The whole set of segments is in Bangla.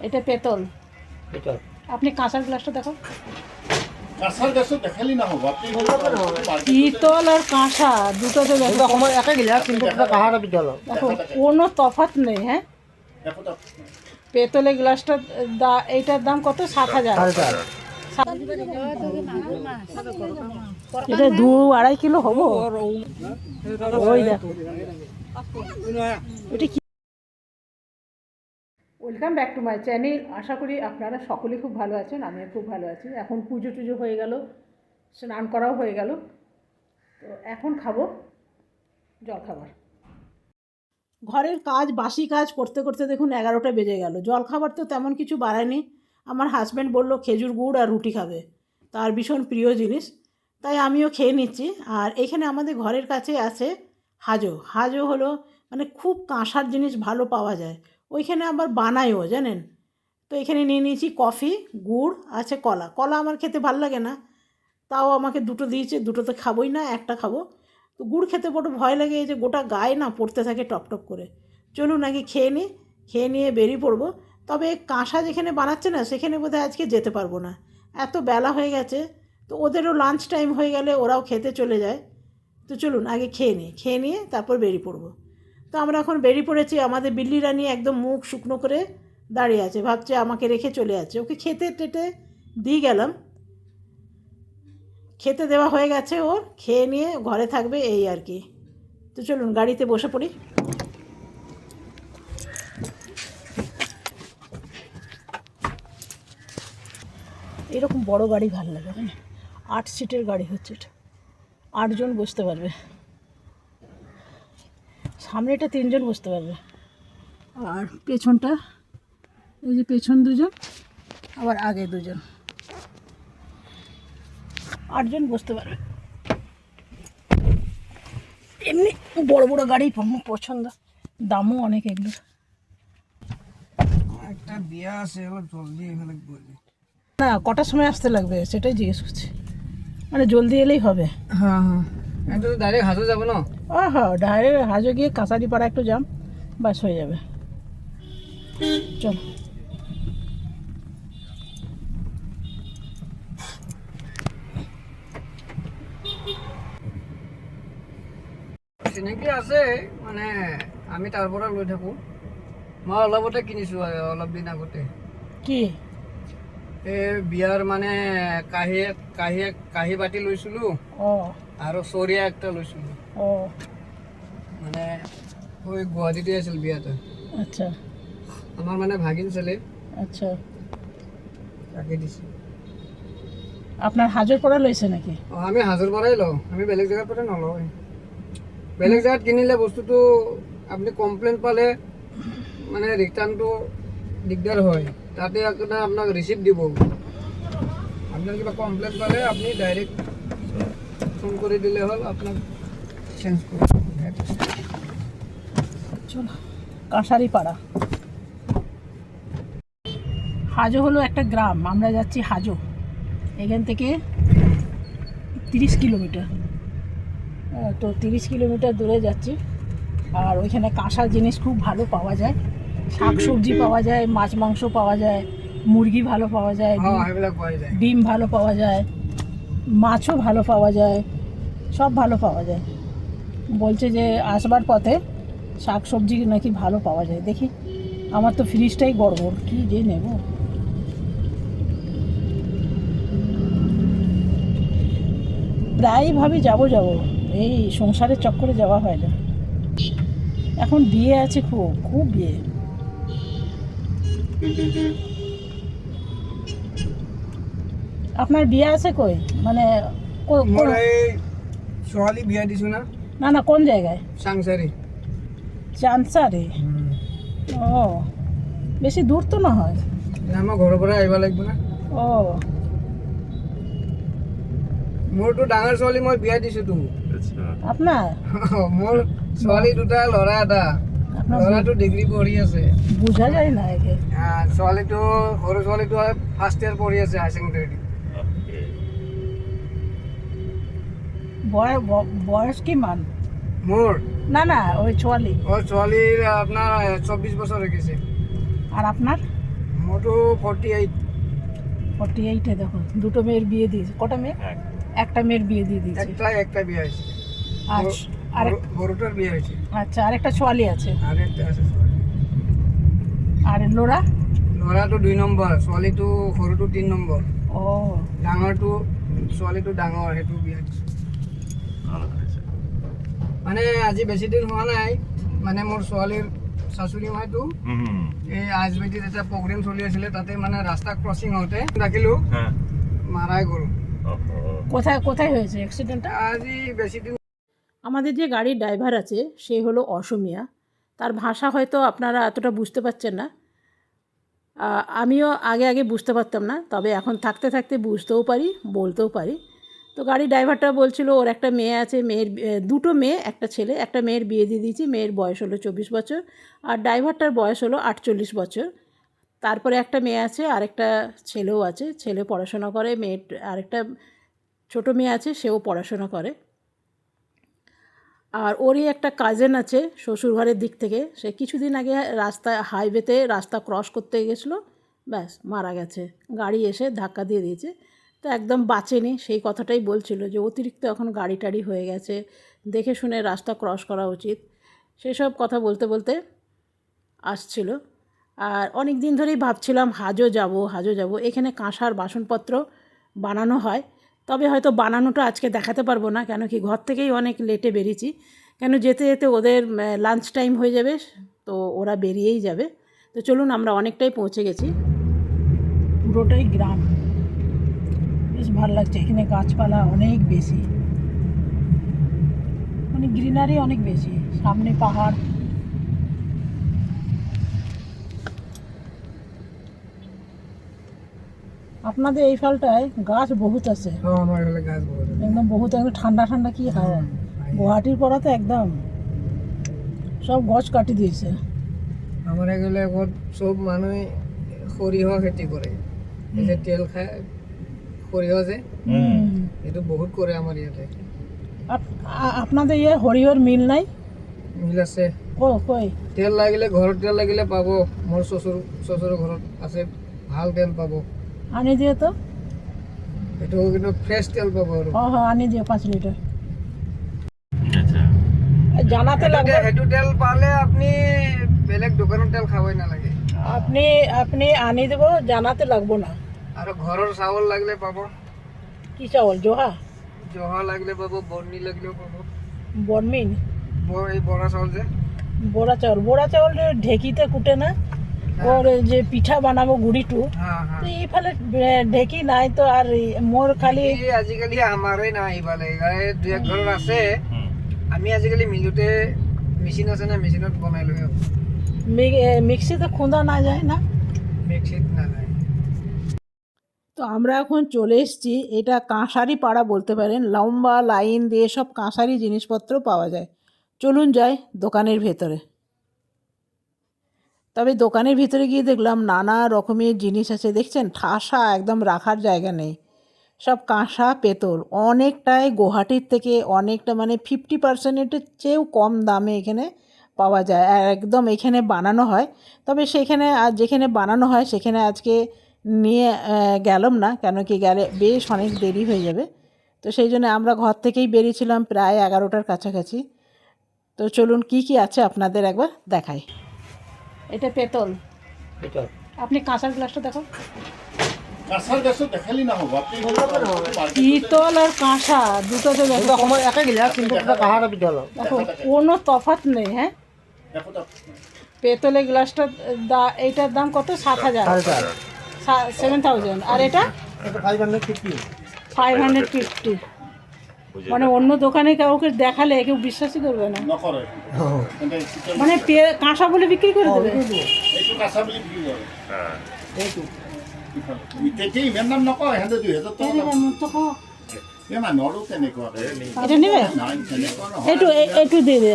এটা পেতল। আপনি কাঁসার গ্লাসটা দেখো। কাঁচার গ্যাসও দেখালি না হব আপনি পিতল আর কাঁসা দেখো। সময় একা গিলাস কিন্তু এটা পিতল দেখো কোনো তফাৎ নেই হ্যাঁ? পেতলের গ্লাসটা দা- এইটার দাম কত? সাত হাজার। এটা দু আড়াই কিলো হব? ওই দেখো। এটা কি? Welcome back to my channel. আশা করি আপনারা সকলে খুব ভালো আছেন, আমিও খুব ভালো আছি। এখন পুজো টুজো হয়ে গেল, স্নান করাও হয়ে গেল। তো এখন খাব জলখাবার ঘরের কাজ, বাসি কাজ করতে করতে দেখুন এগারোটা বেজে গেল। জলখাবার তো তেমন কিছু বাড়ায়নি। আমার হাজব্যান্ড বলল, খেজুর গুড় আর রুটি খাবে। তার ভীষণ প্রিয় জিনিস। তাই আমিও খেয়ে নিচ্ছি। আর এখানে আমাদের ঘরের কাছে আছে হাজো। হাজো হলো মানে খুব কাঁসার জিনিস ভালো পাওয়া যায়। ওইখানে আবার বানায়ও, জানেন? তো এখানে নিয়ে নিয়েছি কফি, গুড়, আছে কলা। কলা আমার খেতে ভালো লাগে না। তাও আমাকে দুটো দিয়েছে, দুটো তো খাবোই না, একটা খাব। তো গুড় খেতে বড় ভয় লাগে এই যে গোটা গায়ে না পড়তে থাকে টপ টপ করে। চলুন আগে খেয়ে নিই, খেয়ে নিয়ে বেরিয়ে পড়ব। তবে কাঁসা যেখানে বানাচ্ছে না, সেখানে বোধহয় আজকে যেতে পারব না। এত বেলা হয়ে গেছে, তো ওদেরও লাঞ্চ টাইম হয়ে গেলে ওরাও খেতে চলে যায়। তো চলুন আগে খেয়ে নিই, খেয়ে নিয়ে তারপর বেরিয়ে পড়ব। তো আমরা এখন বেরিয়ে পড়েছি, আমাদের বিল্লি রানী একদম মুখ শুকনো করে দাঁড়িয়ে আছে, ভাবছে আমাকে রেখে চলে যাচ্ছে। ওকে খেতে টেটে দিয়ে গেলাম। খেতে দেওয়া হয়ে গেছে ওর খেয়ে নিয়ে ঘরে থাকবে এই আর কি। তো চলুন, গাড়িতে বসে পড়ি। এরকম বড় গাড়ি ভালো লাগে আট সিটের গাড়ি হচ্ছে এটা। আটজন বসতে পারবে। সামনেটা তিনজন বসতে পারবে। আর পেছনটা এই যে পেছন দুজন আবার আগে দুজন। আটজন বসতে পারবে। এমনি বড় বড় গাড়ি আমার পছন্দ। দামও অনেক এগুলোর। একটা বিয়া আছে এবার জলদি এখানে বলবি না কটার সময় আসতে লাগবে সেটাই জিজ্ঞেস করছি। মানে জলদি এলেই হবে। হ্যাঁ হ্যাঁ। তো ডাইরেক্ট হাজো যাব না? ও হ্যাঁ ডাইরেক্ট হাজো গিয়ে কাঁসারি পাড়া একটু যাম বাস হয়ে যাবে। চলো। চিনাকি আছে মানে আমি তাৰ পৰা লৈ থাকোঁ। মই অলপতে কিনিছোঁ অলপ দিন আগতে। কি? এই বিয়াৰ মানে কাঁহী কাঁহী কাঁহী বাতি লৈছিলোঁ। ও আৰু চৰিয়া একটা লৈছিলোঁ ও। মানে ওই গুৱাহাটীতে আছিল বিয়াটা আচ্ছা। আমাৰ মানে ভাগিন ছেলে। আচ্ছা। তাকে দিছে। আপনার হাজর পড়া লইছে নাকি? অঁ আমি হাজোৰ পৰাই লওঁ। আমি বেলেগ জেগাৰ পৰা নলওঁ। বেলেগ জেগাত কিনিলে বস্তুটো আপুনি কমপ্লেইন পালে মানে ৰিটাৰ্ণটো দিগদাৰ হয়। তাতে আপোনাৰ আপোনাক ৰিচিপ্ট দিব। আপোনাৰ কিবা কমপ্লেইন পালে আপুনি ডাইৰেক্ট ফোন কৰি দিলে হ'ল আপোনাক চেঞ্জ। চলো কাঁসারি পাড়া হাজো হলো একটা গ্রাম আমরা যাচ্ছি হাজো। এখান থেকে তিরিশ কিলোমিটার। তো তিরিশ কিলোমিটার দূরে যাচ্ছি। আর ওইখানে কাঁসা জিনিস খুব ভালো পাওয়া যায়। শাক সবজি পাওয়া যায় মাছ মাংস পাওয়া যায় মুরগি ভালো পাওয়া যায় যায়। ডিম ভালো পাওয়া যায়। মাছও ভালো পাওয়া যায়, সব ভালো পাওয়া যায়। বলছে যে আসবার পথে শাক সবজি নাকি ভালো পাওয়া যায়। দেখি, আমার তো ফ্রিজটাই গড়বড় কি যে নেব? প্রায়ই ভাবি যাব যাব। এই সংসারের চক্করে যাওয়া হয় না। এখন বিয়ে আছে খুব খুব বিয়ে। আপনার বিয়ে আছে কই? মানে কো- মোৰ এই ছোৱালী বিয়া দিছোঁ না? না না কোন জায়গায়? চাংচাৰি চানসারে? ও বেশি দূর তো না হয়? না মই ঘৰৰ পৰা আহিব লাগিব না। ও। মোৰতো ডাঙৰ ছোৱালী মই বিয়া দিছোঁতো আপনার? মোৰ ছোৱালী দুটা ল'ৰা এটা। ল'ৰাটো ডিগ্ৰী পঢ়ি আছে। বোঝা যায় না একে। আহ, ছোৱালীটো সৰু ছোৱালীটো ফাৰ্ষ্ট ইয়াৰ পঢ়ি আছে হায়াৰ ছেকেণ্ডেৰী বয়স কি মান? মোৰ না না ওই ছোয়ালি। ওর ছোৱালীৰ আপোনাৰ চৌব্বিছ বছৰ হৈ গৈছে। আর আপনার? মোটো ফর্টি এইট ফর্টি এইটে দেখো দুটো মেয়ের বিয়ে দিয়েছে। কটা মেয়ে? একটা মেয়ের বিয়ে দিয়ে দিয়েছে। একটা একটা বিয়ে হয়েছে। আচ্ছা আরেক বড়- বড়টার বিয়ে হয়েছে। আচ্ছা আরেকটা ছোয়ালি আছে। আর একটা আছে আর লোরা ল'ৰাটো দুই নম্বৰ ছোৱালীটো সৰুটো তিনি নম্বৰ ও। ডাঙৰটো ছোৱালীটো ডাঙৰ সেইটো বিয়া দিছোঁ মানে আজি বেছি দিন হোৱা নাই মানে মোৰ ছোৱালীৰ শাশুড়ি মাইটো এই আজবেটিত এটা প্ৰগ্ৰেম চলি আছিলে তাতে মানে ৰাস্তা ক্ৰচিং হওঁতে ৰাখিলোঁ মাৰাই গ'ল। কোথায় কোথায় হয়েছে অ্যাক্সিডেন্টটা আজি বেছি দিন আমাদের যে গাড়ির ড্রাইভার আছে সে হলো অসমিয়া। তার ভাষা হয়তো আপনারা এতটা বুঝতে পারছেন না। আমিও আগে আগে বুঝতে পারতাম না তবে এখন থাকতে থাকতে বুঝতেও পারি বলতেও পারি। তো গাড়ির ড্রাইভারটা বলছিল, ওর একটা মেয়ে আছে, মেয়ের দুটো মেয়ে, একটা ছেলে, একটা মেয়ের বিয়ে দিয়ে দিয়েছি, মেয়ের বয়স হলো চব্বিশ বছর, আর ড্রাইভারটার বয়স হলো আটচল্লিশ বছর। তারপরে একটা মেয়ে আছে, আরেকটা ছেলেও আছে, ছেলে পড়াশোনা করে মেয়ে আরেকটা ছোটো মেয়ে আছে, সেও পড়াশোনা করে। আর ওরই একটা কাজেন আছে শ্বশুরঘরের দিক থেকে, সে কিছুদিন আগে রাস্তা হাইওয়েতে রাস্তা ক্রস করতে গেছিল, ব্যাস মারা গেছে। গাড়ি এসে ধাক্কা দিয়ে দিয়েছে। তো একদম বাঁচেনি। সেই কথাটাই বলছিল যে, অতিরিক্ত এখন গাড়ি টাড়ি হয়ে গেছে। দেখে শুনে রাস্তা ক্রস করা উচিত। সেসব কথা বলতে বলতে আসছিল। আর অনেক দিন ধরেই ভাবছিলাম হাজো যাব হাজো যাব। এখানে কাঁসার বাসনপত্র বানানো হয়। তবে হয়তো বানানোটা আজকে দেখাতে পারব না, কেন কি ঘর থেকেই অনেক লেটে বেরিয়েছি। কেন যেতে যেতে ওদের লাঞ্চ টাইম হয়ে যাবে, তো ওরা বেরিয়েই যাবে। তো চলুন আমরা অনেকটাই পৌঁছে গেছি। পুরোটাই গ্রাম। বেশ ভালো লাগছে। এখানে গাছপালা অনেক বেশি। মানে গ্রিনারি অনেক বেশি। সামনে পাহাড়। আপনাদের এই ফালটায় গাছ বহুত আছে। একদম বহুত একদম ঠান্ডা ঠান্ডা কি হাওয়া? গুৱাহাটীৰ পৰা তো একদম। সব গছ কাটি দিয়েছে। আমার এইফালে আগত চব মানুহে সৰিয়হ খেতি যে তেল খায় সৰিয়হ যে। এইটো বহুত কৰে আমাৰ ইয়াতে। আপ- আ- আপনাদের ইয়ে হরিহর মিল নাই? মিল আছে। তেল লাগিলে ঘৰত তেল লাগিলে পাব। মোৰ শ্বশুৰ শ্বশুৰৰ ঘৰত আছে ভালো তেল পাব। আনি দিও তো? এইটো কিন্তু ফ্ৰেছ তেল পাব আৰু। হ হ আনি দিও পাঁচ লিটার জানাতে লাগবে সেইটো- সেইটো তেল পালে আপুনি বেলেগ দোকানৰ তেল খাবই নালাগে। আপনি আপনি আনি দেব জানাতে লাগবো না। আৰু ঘৰৰ চাউল লাগিলে পাব। কি চাউল? জহা? জহা লাগিলে পাব বৰ্ণি লাগিলেও পাব। বনমিন ব- এই বৰা চাউল যে। বড়া চাউল। বড়া চাউল ঢেকিতে কুটে না ওর যে পিঠা বানাবো গুড়িটো হা হা তো এইফালে ঢেকি নাই তো আর মোর খালি এই আজিকালি আমাৰে নাই এইফালে এই দুই এক ঘৰত আছে। আমি আজিকালি মিলুতে মেচিন আছে না মেচিনত বনাই লৈ মিক্সিতে খুঁদা না যায় না? মিক্সিত নাযায়। তো আমরা এখন চলে এসেছি, এটা কাঁসারি পাড়া বলতে পারেন, লম্বা, লাইন দিয়ে সব কাঁসারি জিনিসপত্র পাওয়া যায়। চলুন যাই দোকানের ভেতরে। তবে দোকানের ভিতরে গিয়ে দেখলাম নানা রকমের জিনিস আছে, দেখছেন? ঠাসা একদম রাখার জায়গা নেই। সব কাঁসা, পেতল, অনেকটাই গুয়াহাটির থেকে অনেকটা মানে ফিফটি পার্সেন্টের চেয়েও কম দামে এখানে পাওয়া যায়। আর একদম এখানে বানানো হয়। তবে সেখানে, আর যেখানে বানানো হয়, সেখানে আজকে নিয়ে গেলাম না কেন কি গেলে বেশ অনেক দেরি হয়ে যাবে। তো সেই জন্য আমরা ঘর থেকেই বেরিয়েছিলাম প্রায় এগারোটার কাছাকাছি। তো চলুন কি কি আছে আপনাদের একবার দেখাই। এটা পেতল। আপনি কাঁসার গ্লাসটা দেখো। পিতল আর কাঁসা দুটো তো দেখো। সময় একে কিন্তু কাহাৰ কোনো তফাৎ নেই হ্যাঁ? দেখো তো। পেতলের গ্লাসটা দা এইটার দাম কত? সাত হাজার। সেভেন থাউজেন্ড আর এটা? Five fifty five hundred fifty মানে অন্য দোকানে কাউকে দেখালে কেউ বিশ্বাসই করবে না। মানে পে- কাঁসা বলে বিক্রি করে দেবে? এইটো কাঁচা বুলি বিক্ৰী কৰে তেতিয়া ইমান দাম নকয় সিহঁতে দুহেজাৰ টকা ল'ব। এই মানুহৰো তেনেকুৱাকে এটা নেবে? নাই তেনেকুৱা নহয় একটু এ- একটু দিয়ে দে।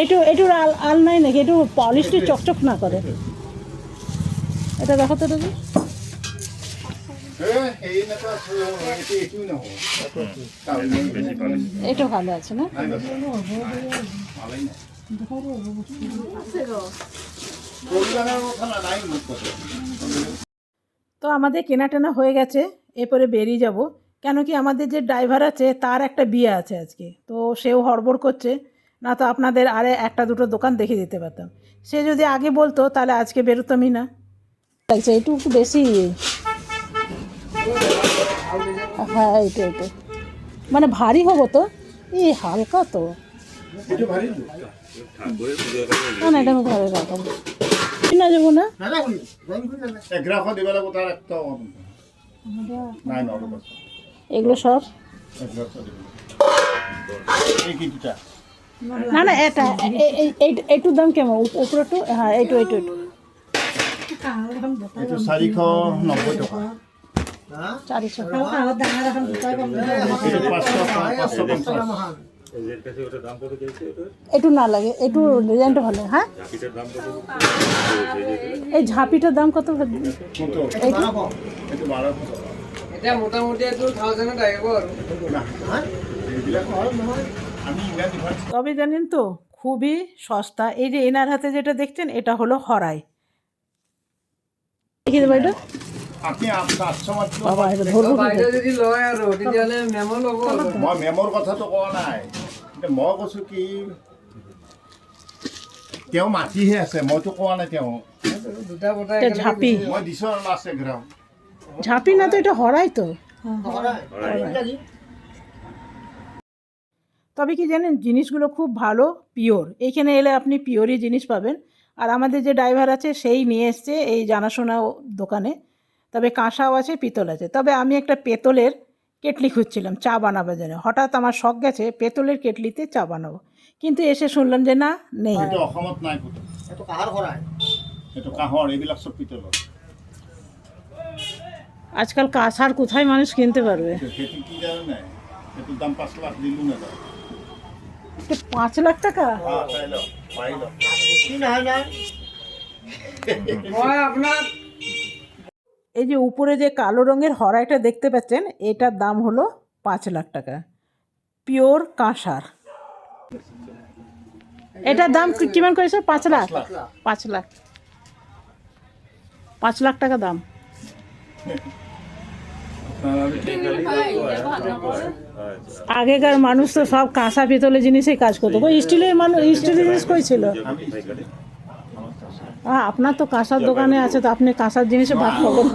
একটু একটু আল আল নাই নাকি একটু পলিশটা চকচক না করে। এটা দেখো তো নাই এটা ভালো আছে না? তো আমাদের কেনা টেনা হয়ে গেছে, এরপরে বেরিয়ে যাব। কেন কি আমাদের যে ড্রাইভার আছে, তার একটা বিয়ে আছে আজকে। তো সেও হড়বড় করছে, না তো আপনাদের আরে একটা দুটো দোকান দেখে দিতে পারতাম। সে যদি আগে বলতো, তাহলে আজকে বেরোতামই না। লাগছে একটু একটু বেশি। হ্যাঁ এইটা এইটা। মানে ভারী হব তো? এই হালকা তো। না না এটা আমি ঘরে রাখাবো। না যাব না। একটা এগুলো সব? না না এটা এইটোর দাম কেমন? উপ- উপরেরটু হ্যাঁ এইটু এইটু এইটু এইটো। চাৰিশ নব্বৈ টকা। একটু না লাগে একটু ডিজাইনটা ভালো হ্যাঁ? এই ঝাঁপিটার দাম কত মোটামুটি আহিব ডিফাৰেঞ্চ তবে জানেন তো খুবই সস্তা। এই যে এনার হাতে যেটা দেখছেন এটা হলো হরাই। দেখিয়ে দেবো এটা। বাবা ধরবো কি করে? বাইদেউ যদি লয় আৰু তেতিয়াহ'লে মেমো ল'ব। আৰু মই মেমৰ কথাটো কোৱা নাই। মই কৈছোঁ কি? তেওঁ মাতিহে আছে মইতো কোৱা নাই তেওঁ। দুটা ঝাঁপি। মই দিছোঁ আৰু লাষ্ট এঘাৰ ঝাঁপি না তো এটা হরাই তো। তবে কি জানেন জিনিসগুলো খুব ভালো পিওর এইখানে এলে আপনি পিওরই জিনিস পাবেন। আর আমাদের যে ড্রাইভার আছে সেই নিয়ে এসছে এই জানাশোনা দোকানে। তবে কাঁসাও আছে পিতল আছে। তবে আমি একটা পেতলের কেটলি খুঁজছিলাম চা বানাবার জন্য। হঠাৎ আমার শখ গেছে পেতলের কেটলিতে চা বানাবো। কিন্তু এসে শুনলাম যে না নেই। অসমত নাই ক'তো এইটো কাঁহৰ এইবিলাক চব পিতলৰ আজকাল কাঁসার কোথায় মানুষ কিনতে পারবে? সেইটো কি জানে? নাই সেইটোৰ দাম পাঁচ লাখ দিলোঁ পাঁচ লাখ টাকা? আপোনাক এই যে উপরে যে কালো রঙের হরাইটা দেখতে পাচ্ছেন এটার দাম হলো পাঁচ লাখ টাকা। পিওর কাঁসার। এটার দাম কিমান করেছে? পাঁচ লাখ। পাঁচ লাখ। পাঁচ লাখ টাকা দাম। আগেকার মানুষ তো সব কাঁসা পিতলের জিনিসেই কাজ করতো। স্টিলের মানুষ স্টিলের জিনিস কই ছিল? হ্যাঁ আপনার তো কাঁসার দোকানে আছে, তো আপনি কাঁসার জিনিসে ভাগ পাবেন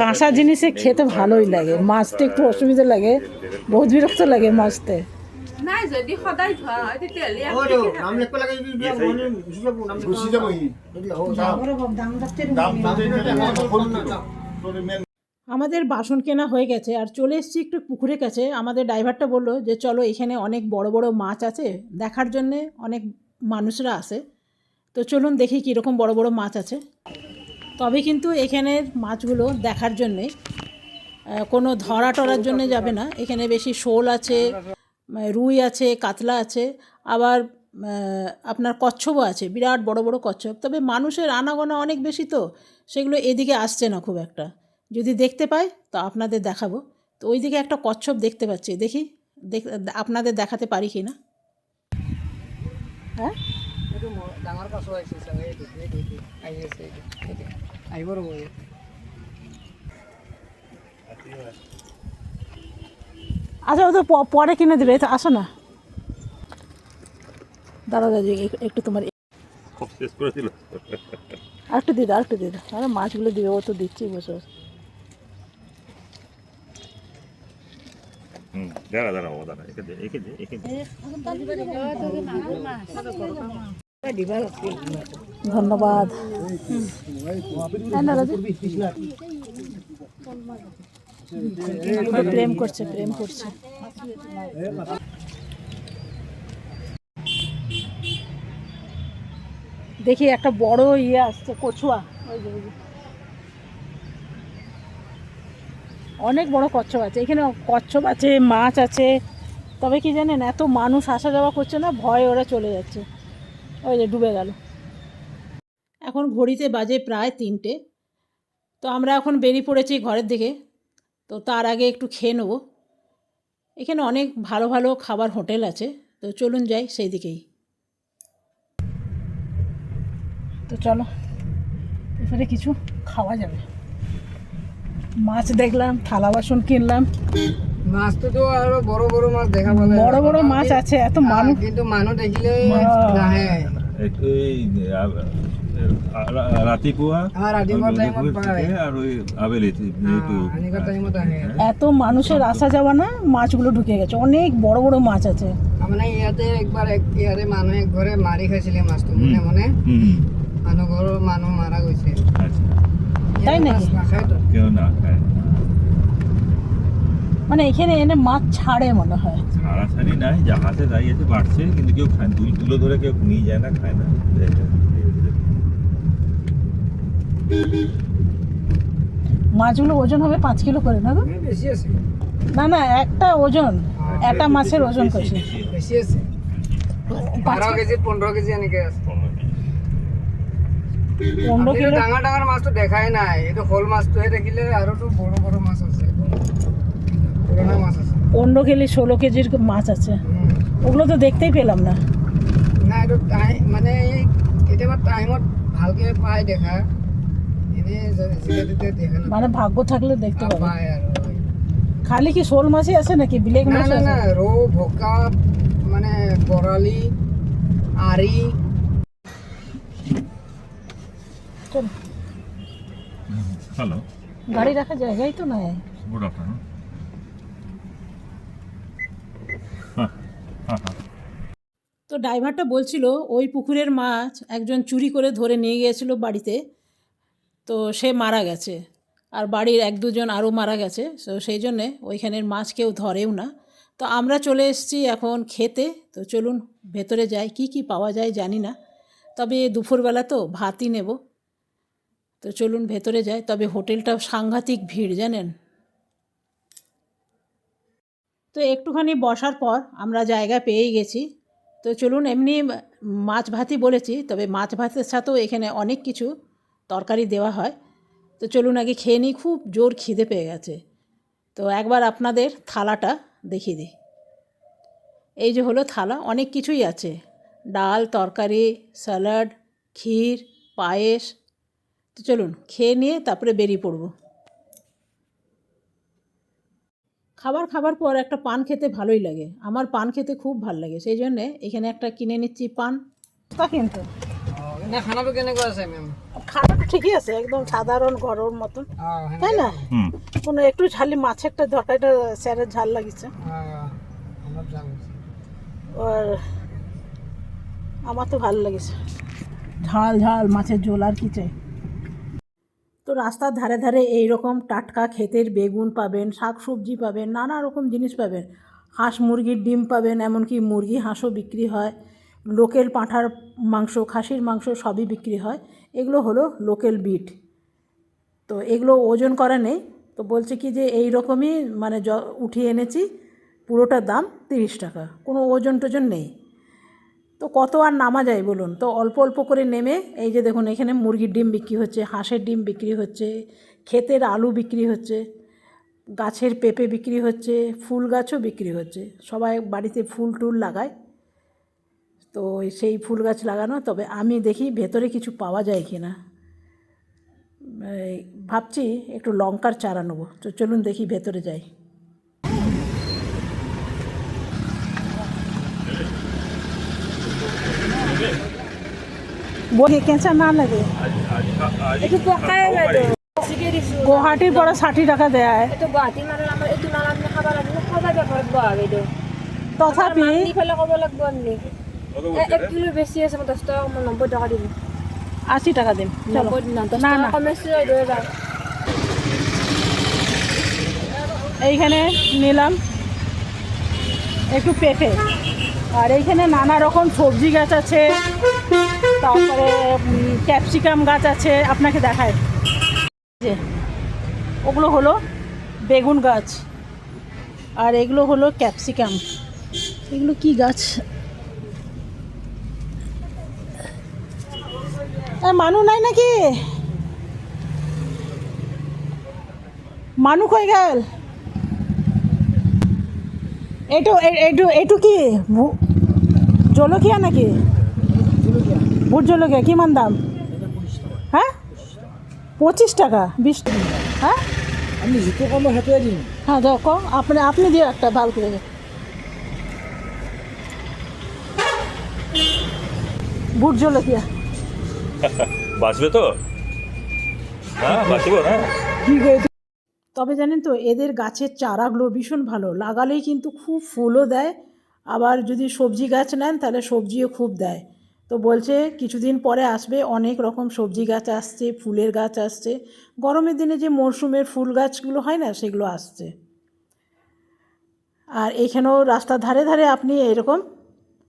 কাঁসা জিনিসে খেতে ভালোই লাগে, মাছতে একটু অসুবিধা লাগে, বহুত বিরক্ত লাগে মাছতে। নাই যদি সদায় ধোৱা হয় তেতিয়াহ'লে গুচি যাব সি দাম আমাদের বাসন কেনা হয়ে গেছে আর চলে এসেছি একটু পুকুরের কাছে। আমাদের ড্রাইভারটা বলল যে চলো এখানে অনেক বড় বড় মাছ আছে। দেখার জন্যে অনেক মানুষরা আসে তো চলুন দেখি কীরকম বড় বড় মাছ আছে। তবে কিন্তু এখানের মাছগুলো দেখার জন্যে কোনো ধরা টরার জন্যে যাবে না। এখানে বেশি শোল আছে। রুই আছে, কাতলা আছে, আবার আপনার কচ্ছপও আছে, বিরাট বড় বড় কচ্ছপ। তবে মানুষের আনাগোনা অনেক বেশি তো, সেগুলো এদিকে আসছে না খুব একটা। যদি দেখতে পাই, তো আপনাদের দেখাবো। তো ওইদিকে একটা কচ্ছপ দেখতে পাচ্ছি, দেখি, দেখ, আপনাদের দেখাতে পারি কি না? হ্যাঁ? আচ্ছা ও তো পরে কিনে দেবে তো আসো না। দাঁড়া দাদা একটু তোমার খুব শেষ করে আরেকটু দিদা আরেকটু দিদা আরে মাছগুলো দিবে ও তো দিচ্ছি বসে বসে। দাঁড়া দাঁড়া ও দাঁড়া একে দে একে দে একে দে। ধন্যবাদ। দাদা। প্রেম করছে প্রেম করছে। দেখি একটা বড় ইয়ে আসছে, কচুয়া। অনেক বড় কচ্ছপ আছে। এখানে কচ্ছপ আছে, মাছ আছে। তবে কি জানেন, এত মানুষ আসা যাওয়া করছে না, ভয়ে ওরা চলে যাচ্ছে। ওই যে, ডুবে গেল। এখন ঘড়িতে বাজে প্রায় তিনটে। তো আমরা এখন বেরিয়ে পড়েছি ঘরের দিকে। তো তার আগে একটু খেয়ে নেব। এখানে অনেক ভালো ভালো খাবার হোটেল আছে। তো চলুন যাই সেই দিকেই। তো চলো এবারে কিছু খাওয়া যাবে। মাছ দেখলাম থালা বাসন কিনলাম। মাছ তো তো আরও বড় বড় মাছ দেখা বলে বড় বড় মাছ আছে এত মানুষ। কিন্তু মানুষ দেখিলে হ্যাঁ। এত মানুষের আসা যাওয়া না মাছগুলো ঢুকে গেছে। অনেক বড় বড় মাছ আছে। মানে ইয়াতে একবাৰ এক- ইয়াতে মানুহে ঘৰে মাৰি খাইছিলে মাছটো মনে মনে। মানুহ ঘৰৰ মানুহ মাৰা গৈছে। আচ্ছা। তাই নাকি? কেউ না খায় মানে এখানে এনে মাছ ছাড়ে মনে হয়। ছাড়াছাড়ি নাই জাহাজে দাঁড়িয়েছে বাড়ছে কিন্তু কেউ খায় দুই তুলো ধরে কেউ নিয়ে যায় না খায় না। মাছগুলো ওজন হবে পাঁচ কিলো করে না গো? আছে। না না একটা ওজন একটা মাছের ওজন করছে। বাৰ কেজি পোন্ধৰ কেজি এনেকে পনেরো কিলো? ডাঙৰ ডাঙৰ মাছটো দেখাই নাই। এইটো শ'ল মাছটোহে দেখিলে আৰুতো বড় বড় মাছ আছে। পুৰণা মাছ আছে। পনেরো কেজি ষোলো কেজির মাছ আছে। ওগুলো তো দেখতেই পেলাম না। না এইটো টাইম মানে কেতিয়াবা টাইমত ভালকে পায় দেখা। মানে ভাগ্য থাকলে দেখতে পাবে। খালি কি শোল মাছই আছে নাকি? বিলেক মাছ না না ৰৌ ভকা মানে আৰি চল, হ্যালো। গাড়ি রাখার জায়গাই তো নাই। Good afternoon. তো ড্রাইভারটা বলছিল ওই পুকুরের মাছ একজন চুরি করে ধরে নিয়ে গিয়েছিল বাড়িতে। তো সে মারা গেছে। আর বাড়ির এক দুজন আরও মারা গেছে। তো সেই জন্যে ওইখানের মাছ কেউ ধরেও না। তো আমরা চলে এসেছি এখন খেতে। তো চলুন ভেতরে যাই। কি কি পাওয়া যায় জানি না। তবে দুপুরবেলা তো ভাতই নেব। তো চলুন ভেতরে যাই। তবে হোটেলটা সাংঘাতিক ভিড়, জানেন? তো একটুখানি বসার পর আমরা জায়গা পেয়েই গেছি। তো চলুন এমনি মাছ ভাতই বলেছি। তবে মাছ ভাতের সাথেও এখানে অনেক কিছু। তরকারি দেওয়া হয়। তো চলুন আগে খেয়ে নিই খুব জোর খিদে পেয়ে গেছে। তো একবার আপনাদের থালাটা দেখিয়ে দিই। এই যে হলো থালা অনেক কিছুই আছে। ডাল তরকারি স্যালাড ক্ষীর পায়েস। তো চলুন খেয়ে নিয়ে তারপরে বেরিয়ে পড়ব। খাবার খাবার পর একটা পান খেতে ভালোই লাগে। আমার পান খেতে খুব ভালো লাগে। সেই জন্যে এখানে একটা কিনে নিচ্ছি পান। তা কিন্তু। খানাটা ঠিকই আছে একদম সাধারণ ঘরের মতন তাই না? হুম। কোনো একটু ঝালি মাছেরটা তরকারিটা স্যারের ঝাল লাগিছে অলপ আর আমার তো ভালো লেগেছে। ঝাল ঝাল মাছের ঝোল আর কি চাই? তো রাস্তার ধারে ধারে এই রকম টাটকা ক্ষেতের বেগুন পাবেন শাক সবজি পাবেন নানা রকম জিনিস পাবেন। হাঁস মুরগির ডিম পাবেন এমনকি মুরগি হাঁসও বিক্রি হয়। লোকেল পাঁঠার মাংস খাসির মাংস সবই বিক্রি হয়। এগুলো হলো লোকেল বিট। তো এগুলো ওজন করা নেই। তো বলছে কি যে এই রকমই মানে জ উঠিয়ে এনেছি পুরোটার দাম তিরিশ টাকা। কোনো ওজন টোজন নেই। তো কত আর নামা যায় বলুন? তো অল্প অল্প করে নেমে এই যে দেখুন, এখানে মুরগির ডিম বিক্রি হচ্ছে, হাঁসের ডিম বিক্রি হচ্ছে, ক্ষেতের আলু বিক্রি হচ্ছে, গাছের পেঁপে বিক্রি হচ্ছে, ফুল গাছও বিক্রি হচ্ছে। সবাই বাড়িতে ফুল টুল লাগায়। তো সেই ফুল গাছ লাগানো তবে আমি দেখি ভেতরে কিছু পাওয়া যায় কি না ভাবছি একটু লঙ্কার চারা নেব তো চলুন দেখি ভেতরে যাই। বই কেঁচা না লাগে গুৱাহাটীৰ পৰা ষাঠি টকা দেয়। তথাপি এক কিলো বেছি আছে মই দহ টকা মই নব্বৈ টকা দিম আশি টাকা দিম চলো। নব্বৈ দিম না টকা না। বাইদেউ এবাৰ এইখানে নিলাম। একটু পেঁপে। আর এইখানে নানা রকম সবজি গাছ আছে তারপরে ক্যাপসিকাম গাছ আছে আপনাকে দেখায় যে ওগুলো হলো বেগুন গাছ। আর এগুলো হলো ক্যাপসিকাম। এগুলো কি গাছ? মানু নাই নাকি? মানু কই গেল? এইটু এই- এইটু এইটু কি? জলকীয়া নাকি? ভোট জলকীয়া কিমান দাম? হা পঁচিছ টাকা বিশ টাকা হ্যাঁ? আমি যিটো কম সেইটোৱে দিম হ্যাঁ যাও কম আপনি আপনি দিও একটা ভালো করে। ভোট জলকীয়া। বাঁচবে তো? হ্যাঁ বাঁচবো না। তবে জানেন তো, এদের গাছের চারাগুলো ভীষণ ভালো। লাগালেই কিন্তু খুব ফুলও দেয়। আবার যদি সবজি গাছ নেন, তাহলে সবজিও খুব দেয়। তো বলছে, কিছুদিন পরে আসবে, অনেক রকম সবজি গাছ আসছে, ফুলের গাছ আসছে। গরমের দিনে যে মরশুমের ফুল গাছগুলো হয় না, সেগুলো আসছে। আর এখানেও রাস্তার ধারে ধারে আপনি এরকম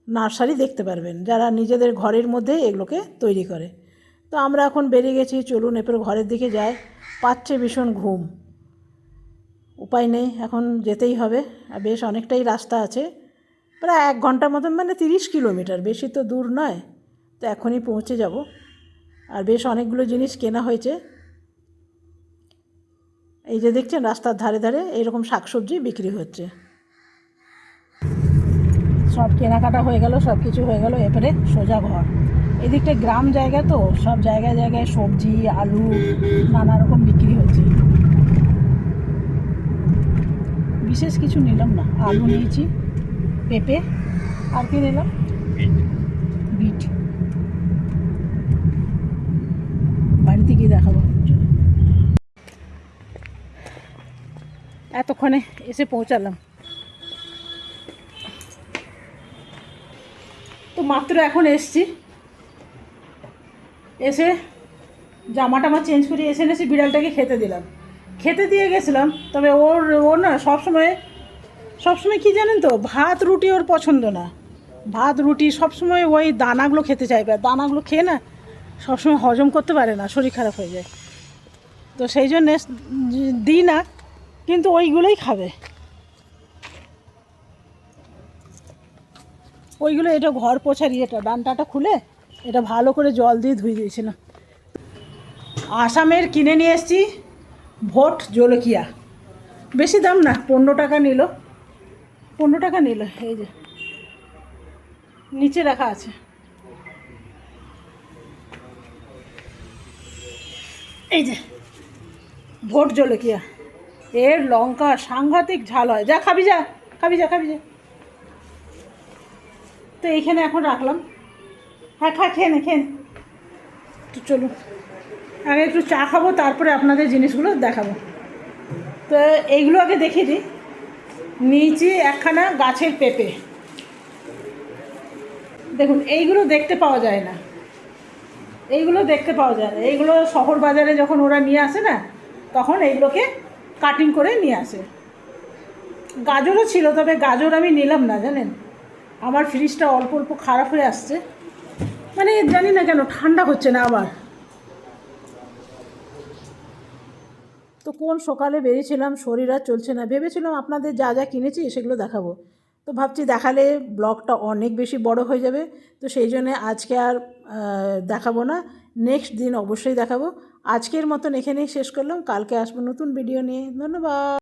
নার্সারি দেখতে পারবেন, যারা নিজেদের ঘরের মধ্যে এগুলোকে তৈরি করে। তো আমরা এখন বেরিয়ে গেছি, চলুন এরপর ঘরের দিকে যাই। পাচ্ছে ভীষণ ঘুম। উপায় নেই, এখন যেতেই হবে। আর বেশ অনেকটাই রাস্তা আছে। প্রায় এক ঘণ্টার মতন মানে তিরিশ কিলোমিটার, বেশি তো দূর নয়। তো এখনই পৌঁছে যাব। আর বেশ অনেকগুলো জিনিস কেনা হয়েছে। এই যে দেখছেন, রাস্তার ধারে ধারে এইরকম শাকসবজি বিক্রি হচ্ছে। সব কেনাকাটা হয়ে গেল সব কিছু হয়ে গেল, এবারে সোজা ঘর। এদিকটা গ্রাম জায়গা তো, সব জায়গায় জায়গায় সবজি, আলু, নানা রকম বিক্রি হচ্ছে। বিশেষ কিছু নিলাম না। আলু নিয়েছি, পেঁপে, আর কি নিলাম? বিট। বাড়িতে গিয়ে দেখাবো। এতক্ষণে এসে পৌঁছালাম। তো মাত্র এখন এসছি। এসে জামা টামা চেঞ্জ করে এসে এসে বিড়ালটাকে খেতে দিলাম। খেতে দিয়ে গেছিলাম, তবে ওর ওর না সবসময় সবসময় কি জানেন তো, ভাত, রুটি ওর পছন্দ না। ভাত, রুটি সবসময় ওই দানাগুলো খেতে চাইবে দানাগুলো খেয়ে না সবসময় হজম করতে পারে না, শরীর খারাপ হয়ে যায়। তো সেই জন্যে দিই না, কিন্তু ওইগুলোই খাবে। ওইগুলো এটা ঘর পোছার ইয়েটা ডানটাটা খুলে এটা ভালো করে জল দিয়ে ধুয়ে দিয়েছিলাম আসামের কিনে নিয়ে এসেছি ভোট জলকিয়া। বেশি দাম না, পনেরো টাকা নিল। পনেরো টাকা নিল, এই যে। নিচে রাখা আছে। এই যে, ভোট জলকিয়া। এর লঙ্কা সাংঘাতিক ঝাল হয়। যা, খাবি যা খাবি যা খাবি যা। তো এইখানে এখন রাখলাম। হ্যাঁ খা, খেয়ে নে, খেয়ে তো চলুন। আগে একটু চা খাব, তারপরে আপনাদের জিনিসগুলো দেখাবো। তো এইগুলো আগে দেখিয়ে দিই। নিয়েছি একখানা গাছের পেঁপে। দেখুন, এইগুলো দেখতে পাওয়া যায় না। এইগুলো দেখতে পাওয়া যায় না। এইগুলো শহর বাজারে যখন ওরা নিয়ে আসে না, তখন এইগুলোকে কাটিং করে নিয়ে আসে। গাজরও ছিল, তবে গাজর আমি নিলাম না, জানেন? আমার ফ্রিজটা অল্প অল্প খারাপ হয়ে আসছে। মানে জানি না কেন, ঠান্ডা হচ্ছে না আবার। তো কোন সকালে বেরিয়েছিলাম, শরীর আর চলছে না। ভেবেছিলাম আপনাদের যা যা কিনেছি সেগুলো দেখাবো। তো ভাবছি দেখালে ব্লগটা অনেক বেশি বড় হয়ে যাবে। তো সেই জন্যে আজকে আর দেখাবো না। নেক্সট দিন অবশ্যই দেখাবো। আজকের মতন এখানেই শেষ করলাম। কালকে আসব নতুন ভিডিও নিয়ে। ধন্যবাদ।